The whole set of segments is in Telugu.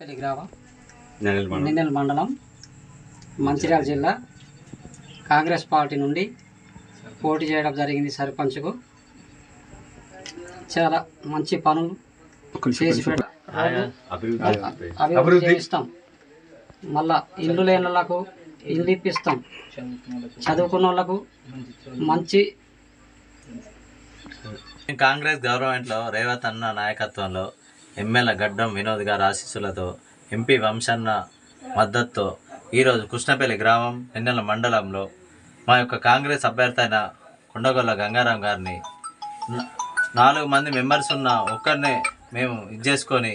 పెళ్ళి గ్రామం. నిన్నెల మండలం. మంచిర్యాల జిల్లా. కాంగ్రెస్ పార్టీ నుండి పోటీ చేయడం జరిగింది సర్పంచ్కు. చాలా మంచి పనులు చేసి అభివృద్ధి అభివృద్ధి చేయిస్తాం. మళ్ళా ఇల్లు లేని వాళ్ళకు ఇల్లు ఇప్పిస్తాం. చదువుకున్న వాళ్ళకు మంచి కాంగ్రెస్ గవర్నమెంట్లో రేవంత్ అన్న నాయకత్వంలో ఎమ్మెల్యే గడ్డం వినోద్ గారి ఆశీస్సులతో ఎంపీ వంశన్న మద్దతుతో ఈరోజు కృష్ణపల్లి గ్రామం నిన్నెల మండలంలో మా యొక్క కాంగ్రెస్ అభ్యర్థి అయిన కొండగొల్ల గంగారాం గారిని నాలుగు మంది మెంబర్స్ ఉన్న ఒక్కరినే మేము ఇది చేసుకొని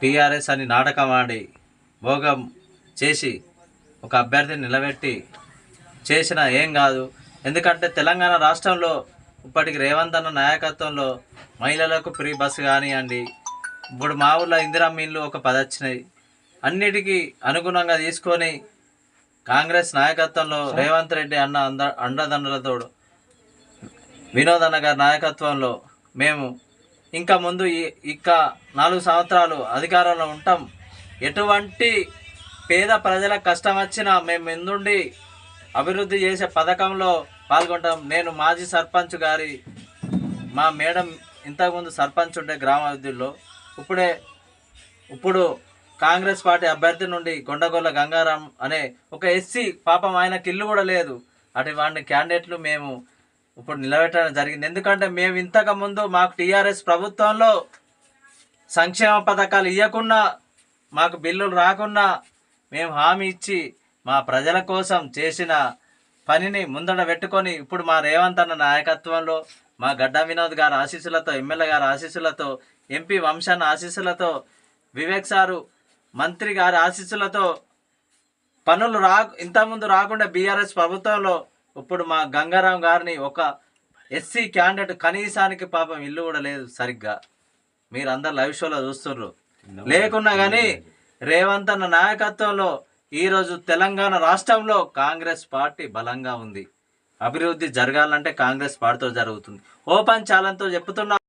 టీఆర్ఎస్ అని నాటకం ఆడి భోగం చేసి ఒక అభ్యర్థిని నిలబెట్టి చేసిన ఏం కాదు. ఎందుకంటే తెలంగాణ రాష్ట్రంలో ఇప్పటికి రేవంత్ అన్న నాయకత్వంలో మహిళలకు ఫ్రీ బస్సు కానివ్వండి ఇప్పుడు మా ఊళ్ళో ఇందిరమ్మ ఇల్లు ఒక పది వచ్చినాయి. అన్నిటికీ అనుగుణంగా తీసుకొని కాంగ్రెస్ నాయకత్వంలో రేవంత్ రెడ్డి అన్న అంద అండదండలతో వినోద్ అన్న గారి నాయకత్వంలో మేము ఇంకా ముందు ఈ ఇంకా నాలుగు సంవత్సరాలు అధికారంలో ఉంటాం. ఎటువంటి పేద ప్రజలకు కష్టం వచ్చినా మేము ముందుండి అభివృద్ధి చేసే పథకంలో పాల్గొంటాం? నేను మాజీ సర్పంచ్ గారి మా మేడం ఇంతకుముందు సర్పంచ్ ఉండే గ్రామాభివృద్ధిలో ఇప్పుడే ఇప్పుడు కాంగ్రెస్ పార్టీ అభ్యర్థి నుండి కొండగొల్ల గంగారాం అనే ఒక ఎస్సీ పాపం ఆయనకి ఇల్లు కూడా లేదు. అటువంటి క్యాండిడేట్లు మేము ఇప్పుడు నిలబెట్టడం జరిగింది. ఎందుకంటే మేము ఇంతకు ముందు మాకు టీఆర్ఎస్ ప్రభుత్వంలో సంక్షేమ పథకాలు ఇవ్వకుండా మాకు బిల్లులు రాకుండా మేము హామీ ఇచ్చి మా ప్రజల కోసం చేసిన పనిని ముందడ పెట్టుకొని ఇప్పుడు మా రేవంత్ అన్న నాయకత్వంలో మా గడ్డ వినోద్ గారి ఆశీస్సులతో ఎమ్మెల్యే గారి ఆశీస్సులతో ఎంపీ వంశన్న ఆశీస్సులతో వివేక్ సారు మంత్రి గారి ఆశీస్సులతో పనులు రా ఇంతకుముందు రాకుండా బీఆర్ఎస్ ప్రభుత్వంలో ఇప్పుడు మా గంగారాం గారిని ఒక ఎస్సీ క్యాండిడేట్ కనీసానికి పాపం ఇల్లు కూడా లేదు సరిగ్గా. మీరు అందరు లైవ్ షోలో చూస్తుర్రు. లేకున్నా కానీ రేవంత్ అన్న నాయకత్వంలో ఈరోజు తెలంగాణ రాష్ట్రంలో కాంగ్రెస్ పార్టీ బలంగా ఉంది. అభివృద్ధి జరగాలంటే కాంగ్రెస్ పార్టీతో జరుగుతుంది. ఓపెన్ ఛాలెంజ్తో చెప్తున్నా